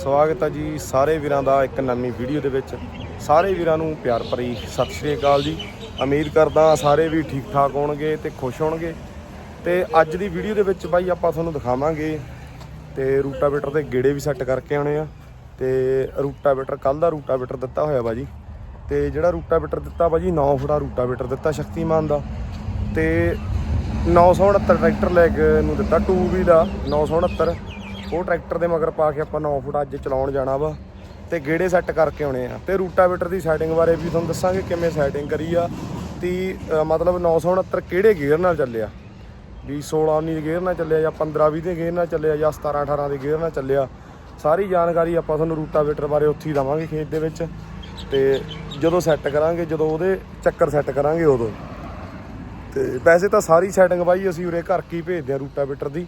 ਸਵਾਗਤ ਹੈ ਜੀ ਸਾਰੇ ਵੀਰਾਂ ਦਾ ਇੱਕ ਨਵੀਂ ਵੀਡੀਓ ਦੇ ਵਿੱਚ। ਸਾਰੇ ਵੀਰਾਂ ਨੂੰ ਪਿਆਰ ਭਰੀ ਸਤਿ ਸ਼੍ਰੀ ਅਕਾਲ ਜੀ। ਉਮੀਦ ਕਰਦਾ ਸਾਰੇ ਵੀ ਠੀਕ ਠਾਕ ਹੋਣਗੇ ਤੇ ਖੁਸ਼ ਹੋਣਗੇ। ਤੇ ਅੱਜ ਦੀ ਵੀਡੀਓ ਦੇ ਵਿੱਚ ਬਾਈ ਆਪਾਂ ਤੁਹਾਨੂੰ ਦਿਖਾਵਾਂਗੇ ਤੇ ਰੂਟਾਵੇਟਰ ਦੇ ਗੇੜੇ ਵੀ ਸੈੱਟ ਕਰਕੇ ਆਉਣੇ ਆ। ਤੇ ਰੂਟਾਵੇਟਰ ਕੱਲ ਦਾ ਰੂਟਾਵੇਟਰ ਦਿੱਤਾ ਹੋਇਆ ਬਾਜੀ ਤੇ ਜਿਹੜਾ ਰੂਟਾਵੇਟਰ ਦਿੱਤਾ ਬਾਜੀ 9 ਫੁੱਟਾ ਰੂਟਾਵੇਟਰ ਦਿੱਤਾ ਸ਼ਕਤੀਮਾਨ ਦਾ। ਤੇ 969 ਟਰੈਕਟਰ ਲੈ ਕੇ ਨੂੰ ਦਿੱਤਾ 2 ਵੀ ਦਾ 969 ਉਹ ਟਰੈਕਟਰ ਦੇ ਮਗਰ ਪਾ ਕੇ ਆਪਾਂ 9 ਫੁੱਟ ਅੱਜ ਚਲਾਉਣ ਜਾਣਾ ਵਾ ਤੇ ਗੇੜੇ ਸੈੱਟ ਕਰਕੇ ਆਉਣੇ ਆ। ਤੇ ਰੂਟਾਵੇਟਰ ਦੀ ਸੈਟਿੰਗ ਬਾਰੇ ਵੀ ਤੁਹਾਨੂੰ ਦੱਸਾਂਗੇ ਕਿਵੇਂ ਸੈਟਿੰਗ ਕਰੀ ਆ। ਤੀ ਅ, ਮਤਲਬ 969 ਕਿਹੜੇ ਗੇਅਰ ਨਾਲ ਚੱਲਿਆ? ਵੀ 16 19 ਗੇਅਰ ਨਾਲ ਚੱਲਿਆ ਜਾਂ 15 20 ਦੇ ਗੇਅਰ ਨਾਲ ਚੱਲਿਆ ਜਾਂ 17 18 ਦੇ ਗੇਅਰ ਨਾਲ ਚੱਲਿਆ? ਸਾਰੀ ਜਾਣਕਾਰੀ ਆਪਾਂ ਤੁਹਾਨੂੰ ਰੂਟਾਵੇਟਰ ਬਾਰੇ ਉੱਥੇ ਹੀ ਦਵਾਂਗੇ ਖੇਤ ਦੇ ਵਿੱਚ। ਤੇ ਜਦੋਂ ਸੈੱਟ ਕਰਾਂਗੇ ਜਦੋਂ ਉਹਦੇ ਚੱਕਰ ਸੈੱਟ ਕਰਾਂਗੇ ਉਦੋਂ। ਤੇ ਵੈਸੇ ਤਾਂ ਸਾਰੀ ਸੈਟਿੰਗ ਬਾਈ ਅਸੀਂ ਉਰੇ ਘਰ ਕੀ ਭੇਜਦੇ ਆ ਰੂਟਾਵੇਟਰ ਦੀ।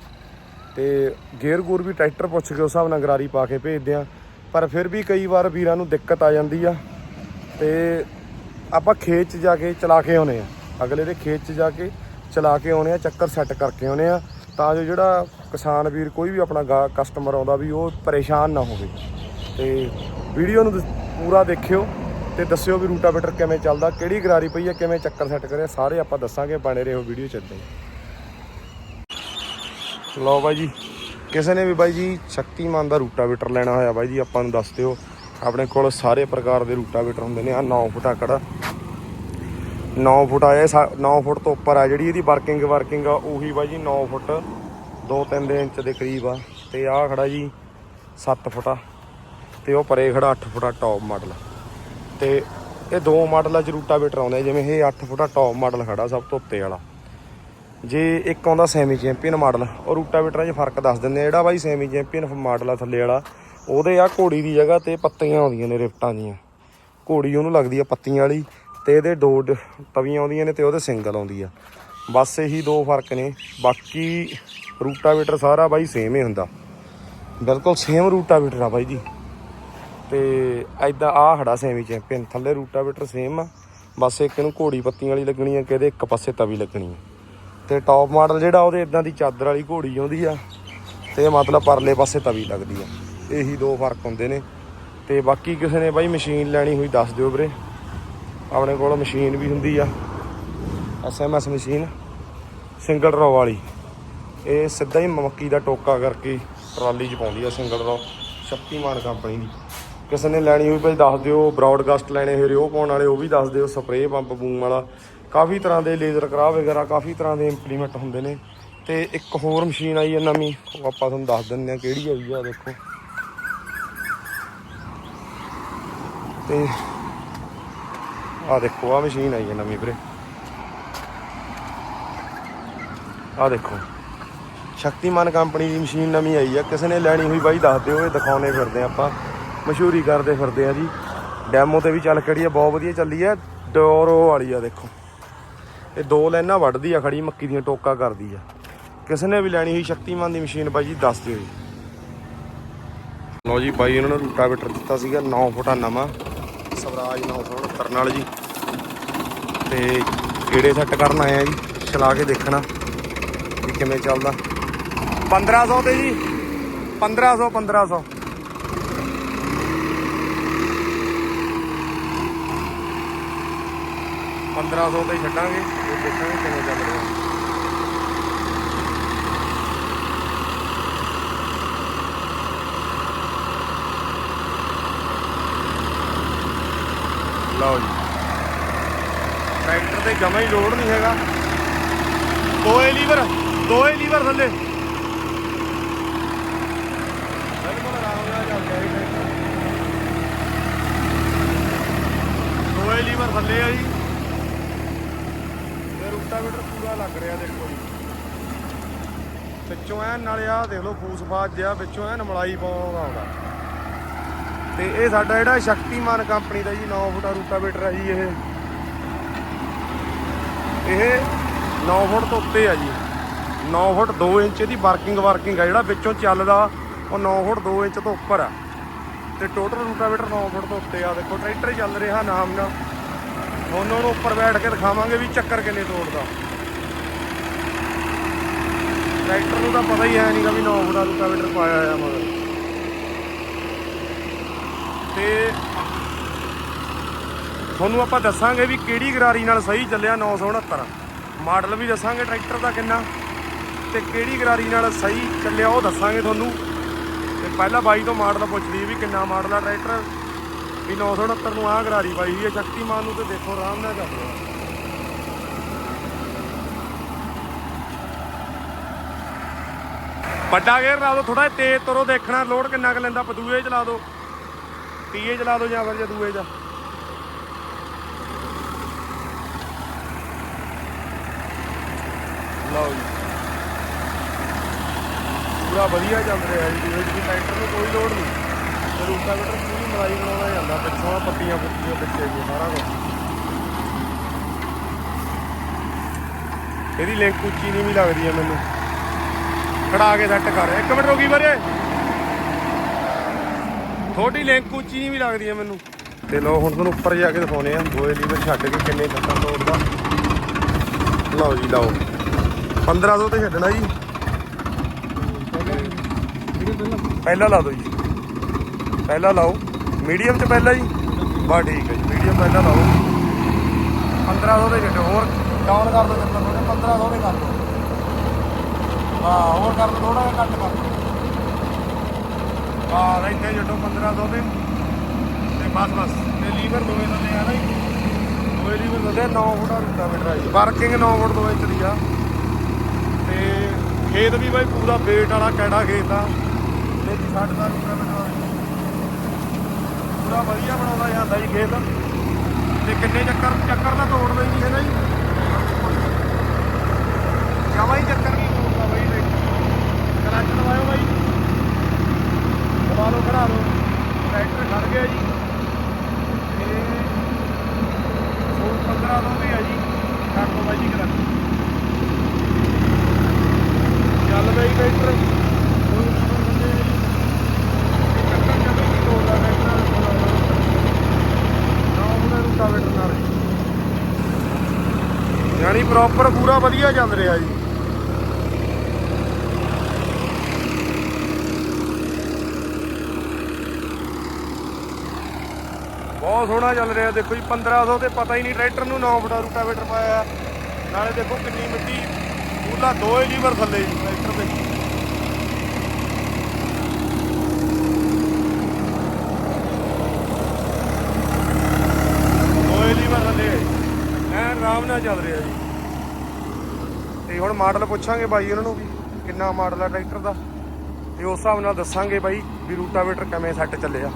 ਤੇ ਗੇਅਰ ਗੂਰ ਵੀ ਟਰੈਕਟਰ ਪੁੱਛ ਕੇ ਉਸ ਹਿਸਾਬ ਨਾਲ ਗਰਾਰੀ ਪਾ ਕੇ ਭੇਜਦੇ ਆ ਪਰ ਫਿਰ ਵੀ ਕਈ ਵਾਰ ਵੀਰਾਂ ਨੂੰ ਦਿੱਕਤ ਆ ਜਾਂਦੀ ਆ। ਤੇ ਆਪਾਂ ਖੇਤ 'ਚ ਜਾ ਕੇ ਚਲਾ ਕੇ ਆਉਨੇ ਆ। ਅਗਲੇ ਦੇ ਖੇਤ 'ਚ ਜਾ ਕੇ ਚਲਾ ਕੇ ਆਉਨੇ ਆ, ਚੱਕਰ ਸੈੱਟ ਕਰਕੇ ਆਉਨੇ ਆ। ਤਾਂ ਜੋ ਜਿਹੜਾ ਕਿਸਾਨ ਵੀਰ ਕੋਈ ਵੀ ਆਪਣਾ ਕਸਟਮਰ ਆਉਂਦਾ ਵੀ ਉਹ ਪਰੇਸ਼ਾਨ ਨਾ ਹੋਵੇ। ਤੇ ਵੀਡੀਓ ਨੂੰ ਦ- ਪੂਰਾ ਦੇਖਿਓ ਤੇ ਦੱਸਿਓ ਵੀ ਰੂਟਾਵੇਟਰ ਕਿਵੇਂ ਚੱਲਦਾ, ਕਿਹੜੀ ਗਰਾਰੀ ਪਈ ਆ, ਕਿਵੇਂ ਚੱਕਰ ਸੈੱਟ ਕਰਿਆ, ਸਾਰੇ ਆਪਾਂ ਦੱਸਾਂਗੇ। ਬਣੇ ਰਹੋ ਵੀਡੀਓ ਚ ਏਦਾਂ ਬਾਈ ਜੀ। ਕਿਸੇ ਨੇ ਵੀ ਬਾਈ ਜੀ ਸ਼ਕਤੀਮਾਨ ਦਾ ਰੂਟਾਵੇਟਰ ਲੈਣਾ ਹੋਇਆ ਬਾਈ ਜੀ ਆਪਾਂ ਨੂੰ ਦੱਸ ਦਿਓ। ਆਪਣੇ ਕੋਲ ਸਾਰੇ ਪ੍ਰਕਾਰ ਦੇ ਰੂਟਾਵੇਟਰ ਹੁੰਦੇ ਨੇ। ਆ 9 ਫੁੱਟ ਆਕੜ 9 ਫੁੱਟ ਆਇਆ 9 ਫੁੱਟ ਤੋਂ ਉੱਪਰ ਆ ਜਿਹੜੀ ਇਹਦੀ ਵਰਕਿੰਗ ਵਰਕਿੰਗ ਆ ਉਹੀ ਬਾਈ ਜੀ 9 ਫੁੱਟ 2-3 ਇੰਚ ਦੇ ਕਰੀਬ ਆ। ਤੇ ਆਹ ਖੜਾ ਜੀ 7 ਫੁੱਟ ਆ। ਤੇ ਉਹ ਪਰੇ ਖੜਾ 8 ਫੁੱਟਾ ਟੌਪ ਮਾਡਲ ਤੇ ਇਹ ਦੋ ਮਾਡਲਾਂ ਚ ਰੂਟਾਵੇਟਰ ਆਉਂਦੇ ਆ, ਜਿਵੇਂ ਇਹ 8 ਫੁੱਟਾ ਟੌਪ ਮਾਡਲ ਖੜਾ ਸਭ ਤੋਂ ਉੱਤੇ ਵਾਲਾ। ਜੇ ਇੱਕ ਆਉਂਦਾ ਸੈਮੀ ਚੈਂਪੀਅਨ ਮਾਡਲ, ਉਹ ਰੂਟਾਵੇਟਰਾਂ 'ਚ ਫ਼ਰਕ ਦੱਸ ਦਿੰਦੇ ਆ। ਜਿਹੜਾ ਬਾਈ ਸੈਮੀ ਚੈਂਪੀਅਨ ਮਾਡਲ ਆ ਥੱਲੇ ਵਾਲਾ, ਉਹਦੇ ਆ ਘੋੜੀ ਦੀ ਜਗ੍ਹਾ ਤੇ ਪੱਤੀਆਂ ਆਉਂਦੀਆਂ ਨੇ ਰਿਫਟਾਂ ਦੀਆਂ ਘੋੜੀ ਉਹਨੂੰ ਲੱਗਦੀ ਆ ਪੱਤੀਆਂ ਵਾਲੀ ਤੇ ਇਹਦੇ ਦੋ ਡ- ਤਵੀਆਂ ਆਉਂਦੀਆਂ ਨੇ ਤੇ ਉਹਦੇ ਸਿੰਗਲ ਆਉਂਦੀ ਆ। ਬਸ ਇਹੀ ਦੋ ਫ਼ਰਕ ਨੇ। ਬਾਕੀ ਰੂਟਾਵੇਟਰ ਸਾਰਾ ਬਾਈ ਸੇਮ ਹੀ ਹੁੰਦਾ। ਬਿਲਕੁਲ ਸੇਮ ਰੂਟਾਵੇਟਰ ਆ ਬਾਈ ਜੀ। ਤੇ ਐਦਾਂ ਆ ਖੜਾ ਸੈਮੀ ਚੈਂਪੀਅਨ। ਥੱਲੇ ਰੂਟਾਵੇਟਰ ਸੇਮ ਆ। ਬਸ ਇੱਕ ਇਹਨੂੰ ਘੋੜੀ ਪੱਤੀਆਂ ਵਾਲੀ ਲੱਗਣੀ ਆ ਕਿਹਦੇ ਇੱਕ ਪਾਸੇ ਤਵੀ ਲੱਗਣੀ ਆ। ਤੇ ਟੌਪ ਮਾਡਲ ਜਿਹੜਾ ਉਹਦੇ ਇਦਾਂ ਦੀ ਚਾਦਰ ਵਾਲੀ ਘੋੜੀ ਆਉਂਦੀ ਆ, ਤੇ ਮਤਲਬ ਪਰਲੇ ਪਾਸੇ ਤਵੀ ਲੱਗਦੀ ਆ। ਇਹੀ ਦੋ ਫ਼ਰਕ ਹੁੰਦੇ ਨੇ। ਤੇ ਬਾਕੀ ਕਿਸੇ ਨੇ ਬਾਈ ਮਸ਼ੀਨ ਲੈਣੀ ਹੋਈ ਦੱਸ ਦਿਓ ਵੀਰੇ। ਆਪਣੇ ਕੋਲ ਮਸ਼ੀਨ ਵੀ ਹੁੰਦੀ ਆ। ਐਸਐਮਐਸ ਮਸ਼ੀਨ ਸਿੰਗਲ ਰੋ ਵਾਲੀ। ਇਹ ਸਿੱਧਾ ਹੀ ਮੱਕੀ ਦਾ ਟੋਕਾ ਕਰਕੇ ਟਰਾਲੀ 'ਚ ਪਾਉਂਦੀ ਆ ਸਿੰਗਲ ਰੋ ਸ਼ਕਤੀਮਾਨ ਕੰਪਨੀ ਦੀ। ਕਿਸੇ ਨੇ ਲੈਣੀ ਹੋਈ ਭਾਈ ਦੱਸ ਦਿਓ। ਬ੍ਰੌਡਕਾਸਟ ਲੈਣੇ ਹੋਏ ਉਹ ਪਾਉਣ ਵਾਲੇ ਉਹ ਵੀ ਦੱਸ ਦਿਓ। ਸਪਰੇਅ ਪੰਪ ਬੂਮ ਵਾਲਾ। ਕਾਫੀ ਤਰ੍ਹਾਂ ਦੇ ਲੇਜ਼ਰ ਕਰਾ ਵਗੈਰਾ, ਕਾਫੀ ਤਰ੍ਹਾਂ ਦੇ ਇੰਪਲੀਮੈਂਟ ਹੁੰਦੇ ਨੇ। ਤੇ ਇੱਕ ਹੋਰ ਮਸ਼ੀਨ ਆਈ ਹੈ ਨਵੀਂ, ਉਹ ਆਪਾਂ ਤੁਹਾਨੂੰ ਦੱਸ ਦਿੰਦੇ ਆ ਕਿਹੜੀ ਆਈ ਆ, ਦੇਖੋ। ਤੇ ਆ ਦੇਖੋ ਆ ਮਸ਼ੀਨ ਆਈ ਹੈ ਨਵੀਂ ਵੀਰੇ। ਆ ਦੇਖੋ, ਸ਼ਕਤੀਮਾਨ ਕੰਪਨੀ ਦੀ ਮਸ਼ੀਨ ਨਵੀਂ ਆਈ ਆ। ਕਿਸੇ ਨੇ ਲੈਣੀ ਹੋਈ ਬਾਈ ਦੱਸ ਦਿਓ, ਇਹ ਦਿਖਾਉਣੇ ਫਿਰਦੇ ਆ ਆਪਾਂ। ਮਸ਼ਹੂਰੀ ਕਰਦੇ ਫਿਰਦੇ ਆ ਜੀ। ਡੈਮੋ ਤੇ ਵੀ ਚੱਲ ਖੜੀ ਆ, ਬਹੁਤ ਵਧੀਆ ਚੱਲੀ ਆ। ਡੋਰੋ ਵਾਲੀ ਆ, ਦੇਖੋ। ਇਹ ਦੋ ਲਾਈਨਾਂ ਵੱਢਦੀ ਆ ਖੜੀ, ਮੱਕੀ ਦੀਆਂ ਟੋਕਾ ਕਰਦੀ ਆ। ਕਿਸੇ ਨੇ ਵੀ ਲੈਣੀ ਹੋਈ ਸ਼ਕਤੀਮਾਨ ਦੀ ਮਸ਼ੀਨ ਬਾਈ ਜੀ, ਦੱਸ ਦਿਓ ਜੀ। ਲਓ ਜੀ, ਬਾਈ ਇਹਨਾਂ ਨੂੰ ਰੂਟਾਵੇਟਰ ਦਿੱਤਾ ਸੀਗਾ 9 ਫੁੱਟਾ ਨਵਾਂ। ਸਵਰਾਜ 969 ਨਾਲ ਜੀ। ਤੇ ਕਿਹੜੇ ਸੈੱਟ ਕਰਨ ਆਏ ਆ ਜੀ, ਚਲਾ ਕੇ ਦੇਖਣਾ ਵੀ ਕਿਵੇਂ ਚੱਲਦਾ। 1500 ਤੇ ਜੀ 1500 1500 1500 ਤੇ ਹੀ ਛੱਡਾਂਗੇ ਤੇ ਦੇਖਾਂਗੇ ਕਿਵੇਂ ਚੱਲ ਰਿਹਾ। ਲਓ ਜੀ। ਟਰੈਕਟਰ ਤੇ ਜਮਾ ਹੀ ਲੋਡ ਨਹੀਂ ਹੈਗਾ। ਦੋਏ ਲੀਵਰ ਦੋਏ ਲੀਵਰ ਥੱਲੇ। ਬਿਲਕੁਲ ਆਰਾਮ ਨਾਲ ਚੱਲਦਾ ਰਿਹਾ ਦੋਏ ਲੀਵਰ ਥੱਲੇ ਆ ਜੀ। ਰੂਟਾਵੇਟਰ ਪੂਰਾ ਲੱਗ ਰਿਹਾ ਦੇਖੋ ਜੀ। ਵਿੱਚੋਂ ਐਨ ਨਾਲੇ ਆ ਦੇਖ ਲਓ ਫੂਸਫਾਸ ਜਿਹਾ ਵਿੱਚੋਂ ਐਨ ਮਲਾਈ ਪਾਉਂਦਾ ਆਉਂਦਾ। ਤੇ ਇਹ ਸਾਡਾ ਜਿਹੜਾ ਸ਼ਕਤੀਮਾਨ ਕੰਪਨੀ ਦਾ ਜੀ 9 ਫੁੱਟਾ ਰੂਟਾਵੇਟਰ ਹੈ ਜੀ ਇਹ। ਇਹ 9 ਫੁੱਟ ਤੋਂ ਉੱਤੇ ਆ ਜੀ। 9 ਫੁੱਟ 2 ਇੰਚ ਦੀ ਵਰਕਿੰਗ ਵਰਕਿੰਗ ਆ, ਜਿਹੜਾ ਵਿੱਚੋਂ ਚੱਲਦਾ, ਉਹ 9 ਫੁੱਟ 2 ਇੰਚ ਤੋਂ ਉੱਪਰ ਆ। ਤੇ ਟੋਟਲ ਰੂਟਾਵੇਟਰ 9 ਫੁੱਟ ਤੋਂ ਉੱਤੇ ਆ। ਦੇਖੋ ਟਰੈਕਟਰ ਚੱਲ ਰਿਹਾ ਨਾਮ ਨਾਲ। ਉਹਨਾਂ ਨੂੰ ਉੱਪਰ ਬੈਠ ਕੇ ਦਿਖਾਵਾਂਗੇ ਵੀ ਚੱਕਰ ਕਿੰਨੇ ਤੋੜਦਾ। ਟਰੈਕਟਰ ਨੂੰ ਤਾਂ ਪਤਾ ਹੀ ਹੈ ਨਹੀਂਗਾ ਵੀ 9 ਫੁੱਟਾ ਰੂਟਾਵੇਟਰ ਪਾਇਆ ਆ ਮਗਰ। ਤੇ ਤੁਹਾਨੂੰ ਆਪਾਂ ਦੱਸਾਂਗੇ ਵੀ ਕਿਹੜੀ ਗਰਾਰੀ ਨਾਲ ਸਹੀ ਚੱਲਿਆ 969 ਮਾਡਲ ਵੀ ਦੱਸਾਂਗੇ ਟਰੈਕਟਰ ਦਾ ਕਿੰਨਾ। ਤੇ ਕਿਹੜੀ ਗਰਾਰੀ ਨਾਲ ਸਹੀ ਚੱਲਿਆ ਉਹ ਦੱਸਾਂਗੇ ਤੁਹਾਨੂੰ। ਤੇ ਪਹਿਲਾਂ ਬਾਈ ਤੋਂ ਮਾਡਲ ਪੁੱਛ ਲਈ ਵੀ ਕਿੰਨਾ ਮਾਡਲ ਆ ਟਰੈਕਟਰ। ਵੀ 969 ਨੂੰ ਆਹ ਗਰਾਰੀ ਪਾਈ ਹੋਈ ਹੈ ਸ਼ਕਤੀਮਾਨ ਨੂੰ ਤੇ ਦੇਖੋ ਆਰਾਮ ਨਾਲ ਕਰ ਰਿਹਾ ਵੱਡਾ ਗੇਅਰ ਲਾ ਦਿਓ ਥੋੜਾ ਤੇਜ਼ ਤਰੋ, ਦੇਖਣਾ, ਲੋਡ ਕਿੰਨਾ ਕੁ ਲੈਂਦਾ ਪਦੂਏ ਚਲਾ ਦਿਓ। ਤੀਏ ਚਲਾ ਦਿਓ ਜਾਂ ਫਿਰ ਜੇ ਦੂਏ ਚ। ਲਓ ਜੀ। ਪੂਰਾ ਵਧੀਆ ਚੱਲ ਰਿਹਾ ਜੀ, ਜਿਹਦੇ ਵਿੱਚ ਟਰੈਕਟਰ ਨੂੰ ਕੋਈ ਲੋਡ ਨਹੀਂ। ਰੂਟਾਵੇਟਰ ਪੂਰੀ ਮਲਾਈ ਬਣਾਉਣਾ ਜਾਂਦਾ ਪਿੱਛੋਂ ਆਹ ਪੱਟੀਆਂ ਪਿੱਛੇ ਜੀ ਸਾਰਾ ਕੁਝ ਇਹਦੀ ਲਿੰਕ ਉੱਚੀ ਨਹੀਂ ਵੀ ਲੱਗਦੀ ਹੈ ਮੈਨੂੰ। ਖੜਾ ਕੇ ਸੈੱਟ ਕਰ। ਇੱਕ ਮਿੰਟ ਰੋਕੀ ਬਾਰੇ ਥੋੜੀ ਲਿੰਕ ਉੱਚੀ ਨਹੀਂ ਵੀ ਲੱਗਦੀ ਹੈ ਮੈਨੂੰ। ਤੇ ਲੋ ਹੁਣ ਤੁਹਾਨੂੰ ਉੱਪਰ ਜਾ ਕੇ ਦਿਖਾਉਨੇ ਆ। ਦੋਏ ਲੀਵਰ ਛੱਡ ਕੇ ਕਿੰਨੇ ਚੱਕਰ ਤੋੜਦਾ ਲਓ ਜੀ, ਲਓ। 1500 ਤੇ ਛੱਡਣਾ ਜੀ। ਪਹਿਲਾਂ ਲਾ ਦਿਓ ਜੀ। ਪਹਿਲਾ ਲਾਓ। ਮੀਡੀਅਮ ਚ ਪਹਿਲਾ ਜੀ ਬਾ ਠੀਕ ਹੈ ਜੀ ਮੀਡੀਅਮ ਪਹਿਲਾ ਲਾਓ। 1500 ਦੇ ਛੱਡੋ ਹੋਰ ਡਾਊਨ ਕਰ ਦਿਓ ਚੱਕਰ ਥੋੜੇ 1500 ਦੇ ਕਰ ਦਿਓ। ਹਾਂ ਹੋਰ ਕਰ ਦਿਓ ਥੋੜਾ ਜਿਹਾ ਘੱਟ ਕਰ ਦਿਓ। ਹਾਂ ਇੱਥੇ ਛੱਡੋ 1500 ਦੇ। ਤੇ ਬਸ ਬਸ। ਤੇ ਲੀਵਰ ਦੋਵੇਂ ਥੱਲੇ ਆ ਨਾ ਜੀ। ਦੋਵੇਂ ਲੀਵਰ ਥੱਲੇ। 9 ਫੁੱਟ ਰੂਟਾ ਮੀਟਰ ਆ ਜੀ ਵਰਕਿੰਗ 9 ਫੁੱਟ 2 ਇੰਚ ਦੀ ਆ। ਤੇ ਖੇਤ ਵੀ ਬਾਈ ਪੂਰਾ ਵੇਟ ਵਾਲਾ ਕੈੜਾ ਖੇਤ ਆ। ਤੇ ਛੱਡ ਦਾ ਰੂਟਾ ਮੀਟਰ ਪੂਰਾ ਵਧੀਆ ਬਣਾਉਂਦਾ ਜਾਂਦਾ ਜੀ ਖੇਤ। ਤੇ ਕਿੰਨੇ ਚੱਕਰ ਚੱਕਰ ਦਾ ਤੋੜਦਾ ਹੀ ਨਹੀਂ ਹੈ ਨਾ ਜੀ। ਜਮਾ ਹੀ ਚੱਕਰ ਨਹੀਂ ਤੋੜਦਾ ਬਾਈ ਟਰੈਕਟਰ ਕਲੱਚ ਲਵਾਇਓ ਬਾਈ। ਦਬਾ ਲਓ ਖੜਾ ਲਓ ਟਰੈਕਟਰ ਖੜ ਗਿਆ ਜੀ। ਤੇ 15 ਤੋਂ ਵੀ ਆ ਜੀ। ਛੱਡ ਲਓ ਬਾਈ ਜੀ ਕਲੱਚ। ਚੱਲ ਬਈ ਟਰੈਕਟਰ ਕੋਈ ਨੰਬਰ ਬੰਦੇ ਇਹ ਚੱਕਰ ਜਮਾ ਹੀ ਨਹੀਂ ਤੋੜਦਾ ਟਰੈਕਟਰ ਨਾ ਉਹਦਾ ਰੂਟਾਵੇਟਰ ਨਾਲ ਯਾਨੀ ਪ੍ਰੋਪਰ ਪੂਰਾ ਵਧੀਆ ਚੱਲ ਰਿਹਾ ਜੀ। ਬਹੁਤ ਸੋਹਣਾ ਚੱਲ ਰਿਹਾ ਦੇਖੋ ਜੀ 1500 ਤੇ ਪਤਾ ਹੀ ਨਹੀਂ ਟਰੈਕਟਰ ਨੂੰ 9 ਫੁੱਟਾ ਰੂਟਾਵੇਟਰ ਪਾਇਆ ਨਾਲੇ ਦੇਖੋ ਕਿੰਨੀ ਮਿੱਟੀ ਪੂਲਾ ਦੋ ਹੀ ਲੀਵਰ ਥੱਲੇ ਜੀ ਟਰੈਕਟਰ ਦੇ ਦੋਏ ਲੀਵਰ ਥੱਲੇ। ਐ ਆਰਾਮ ਨਾਲ ਚੱਲ ਰਿਹਾ ਜੀ। ਹੁਣ ਮਾਡਲ ਪੁੱਛਾਂਗੇ ਬਾਈ ਉਹਨਾਂ ਨੂੰ ਵੀ ਕਿੰਨਾ ਮਾਡਲ ਆ ਟਰੈਕਟਰ ਦਾ। ਤੇ ਉਸ ਹਿਸਾਬ ਨਾਲ ਦੱਸਾਂਗੇ ਬਾਈ ਵੀ ਰੂਟਾਵੇਟਰ ਕਿਵੇਂ ਸੈੱਟ ਚੱਲਿਆ।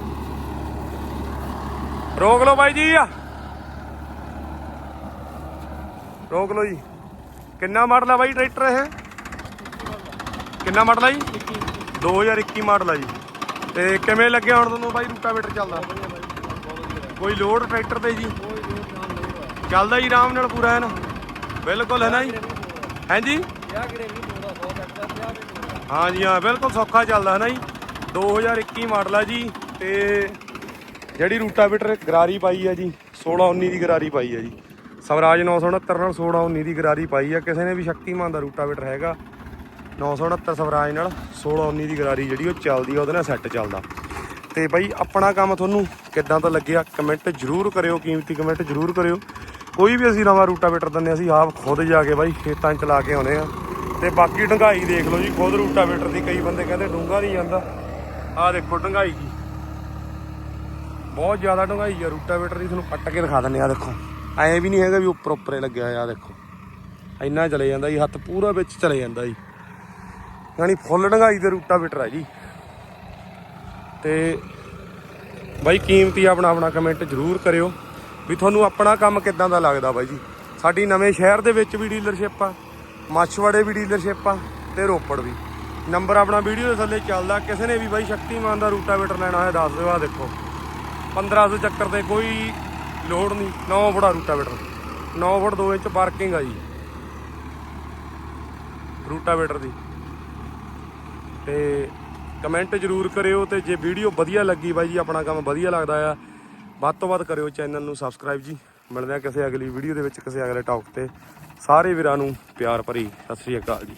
ਰੋਕ ਲਓ ਬਾਈ ਜੀ। ਆ ਰੋਕ ਲਓ ਜੀ। ਕਿੰਨਾ ਮਾਡਲ ਆ ਬਾਈ ਟਰੈਕਟਰ ਇਹ? ਕਿੰਨਾ ਮਾਡਲ ਆ ਜੀ? 2021 ਮਾਡਲ ਆ ਜੀ। ਤੇ ਕਿਵੇਂ ਲੱਗਿਆ ਹੁਣ ਤੁਹਾਨੂੰ ਬਾਈ ਰੂਟਾਵੇਟਰ ਚੱਲਦਾ? ਕੋਈ ਲੋਡ ਟਰੈਕਟਰ ਤੇ ਜੀ? ਚੱਲਦਾ ਜੀ ਆਰਾਮ ਨਾਲ ਪੂਰਾ ਹੈ ਨਾ ਬਿਲਕੁਲ ਹੈ ਨਾ ਜੀ? ਹਾਂਜੀ? ਹਾਂ ਜੀ ਹਾਂ, ਬਿਲਕੁਲ ਸੌਖਾ ਚੱਲਦਾ ਹੈ ਨਾ ਜੀ 2021 ਮਾਡਲ ਆ ਜੀ ਤੇ ਜਿਹੜੀ ਰੂਟਾਵੀਟਰ ਗਰਾਰੀ ਪਾਈ ਹੈ ਜੀ 16 19 ਦੀ ਗਰਾਰੀ ਪਾਈ ਹੈ ਜੀ। ਸਵਰਾਜ 969 ਨਾਲ 16 19 ਦੀ ਗਰਾਰੀ ਪਾਈ ਆ। ਕਿਸੇ ਨੇ ਵੀ ਸ਼ਕਤੀਮਾਨ ਦਾ ਰੂਟਾਵੇਟਰ ਹੈਗਾ 969 ਸਵਰਾਜ ਨਾਲ 16 19 ਦੀ ਗਰਾਰੀ ਜਿਹੜੀ ਉਹ ਚੱਲਦੀ ਆ, ਉਹਦੇ ਨਾਲ ਸੈੱਟ ਚੱਲਦਾ। ਤੇ ਬਾਈ ਆਪਣਾ ਕੰਮ ਤੁਹਾਨੂੰ ਕਿੱਦਾਂ ਦਾ ਲੱਗਿਆ, ਕਮੈਂਟ ਜਰੂਰ ਕਰਿਓ, ਕੀਮਤੀ ਕਮੈਂਟ ਜਰੂਰ ਕਰਿਓ। ਕੋਈ ਵੀ ਅਸੀਂ ਨਵਾਂ ਰੂਟਾਵੇਟਰ ਦਿੰਦੇ ਅਸੀਂ ਆਪ ਖੁਦ ਜਾ ਕੇ ਬਾਈ ਖੇਤਾਂ 'ਚ ਲਾ ਕੇ ਆਉਨੇ ਆ ਤੇ ਬਾਕੀ ਢੰਗਾਈ ਦੇਖ ਲਓ ਜੀ, ਖੁਦ ਰੂਟਾਵੇਟਰ ਦੀ ਕਈ ਬੰਦੇ ਕਹਿੰਦੇ ਡੂੰਗਾ ਨਹੀਂ ਜਾਂਦਾ। ਆਹ ਦੇਖੋ ਢੰਗਾਈ ਜੀ। ਬਹੁਤ ਜ਼ਿਆਦਾ ਢੰਗਾਈ ਆ ਰੂਟਾਵੇਟਰ ਦੀ, ਤੁਹਾਨੂੰ ਕੱਟ ਕੇ ਦਿਖਾ ਦਿੰਨੇ ਆ ਦੇਖੋ। ਐਂ ਵੀ ਨਹੀਂ ਹੈਗਾ ਵੀ ਉੱਪਰ ਉੱਪਰੇ ਲੱਗਿਆ ਹੋਇਆ ਦੇਖੋ। ਇੰਨਾ ਚਲੇ ਜਾਂਦਾ ਜੀ, ਹੱਥ ਪੂਰਾ ਵਿੱਚ ਚਲੇ ਜਾਂਦਾ ਜੀ। ਯਾਨੀ ਫੁੱਲ ਢੰਗਾਈ ਦੇ ਰੂਟਾਵੇਟਰ ਆ ਜੀ। ਤੇ ਬਾਈ ਕੀਮਤੀ ਆਪਣਾ ਆਪਣਾ ਕਮੈਂਟ ਜ਼ਰੂਰ ਕਰਿਓ। ਵੀ ਤੁਹਾਨੂੰ ਆਪਣਾ ਕੰਮ ਕਿੱਦਾਂ ਦਾ ਲੱਗਦਾ ਬਾਈ ਜੀ? ਸਾਡੀ ਨਵੇਂ ਸ਼ਹਿਰ ਦੇ ਵਿੱਚ ਵੀ ਡੀਲਰਸ਼ਿਪ ਆ, ਮਾਛਵਾੜੇ ਵੀ ਡੀਲਰਸ਼ਿਪ ਆ ਤੇ ਰੋਪੜ ਵੀ। ਨੰਬਰ ਆਪਣਾ ਵੀਡੀਓ ਦੇ ਥੱਲੇ ਚੱਲਦਾ, ਕਿਸੇ ਨੇ ਵੀ ਬਾਈ ਸ਼ਕਤੀਮਾਨ ਦਾ ਰੂਟਾਵੇਟਰ ਲੈਣਾ ਹੋਇਆ ਦੱਸ ਦਿਓ ਆ ਦੇਖੋ। 1500 ਚੱਕਰ ਤੇ ਕੋਈ ਲੋਡ ਨਹੀਂ 9 ਫੁੱਟਾ ਰੂਟਾਵੇਟਰ 9 ਫੁੱਟ 2 ਇੰਚ ਪਾਰਕਿੰਗ ਆ ਜੀ। ਰੂਟਾਵੇਟਰ ਦੀ। ਤੇ ਕਮੈਂਟ ਜਰੂਰ ਕਰਿਓ ਤੇ ਜੇ ਵੀਡੀਓ ਵਧੀਆ ਲੱਗੀ ਬਾਈ ਜੀ, ਆਪਣਾ ਕੰਮ ਵਧੀਆ ਲੱਗਦਾ ਆ ਵੱਧ ਤੋਂ ਵੱਧ ਕਰਿਓ ਚੈਨਲ ਨੂੰ ਸਬਸਕ੍ਰਾਈਬ ਜੀ। ਮਿਲਦੇ ਆ ਕਿਸੇ ਅਗਲੀ ਵੀਡੀਓ ਦੇ ਵਿੱਚ, ਕਿਸੇ ਅਗਲੇ ਟੌਪ ਤੇ। ਸਾਰੇ ਵੀਰਾਂ ਨੂੰ ਪਿਆਰ ਭਰੀ ਸਤਿ ਸ੍ਰੀ ਅਕਾਲ ਜੀ।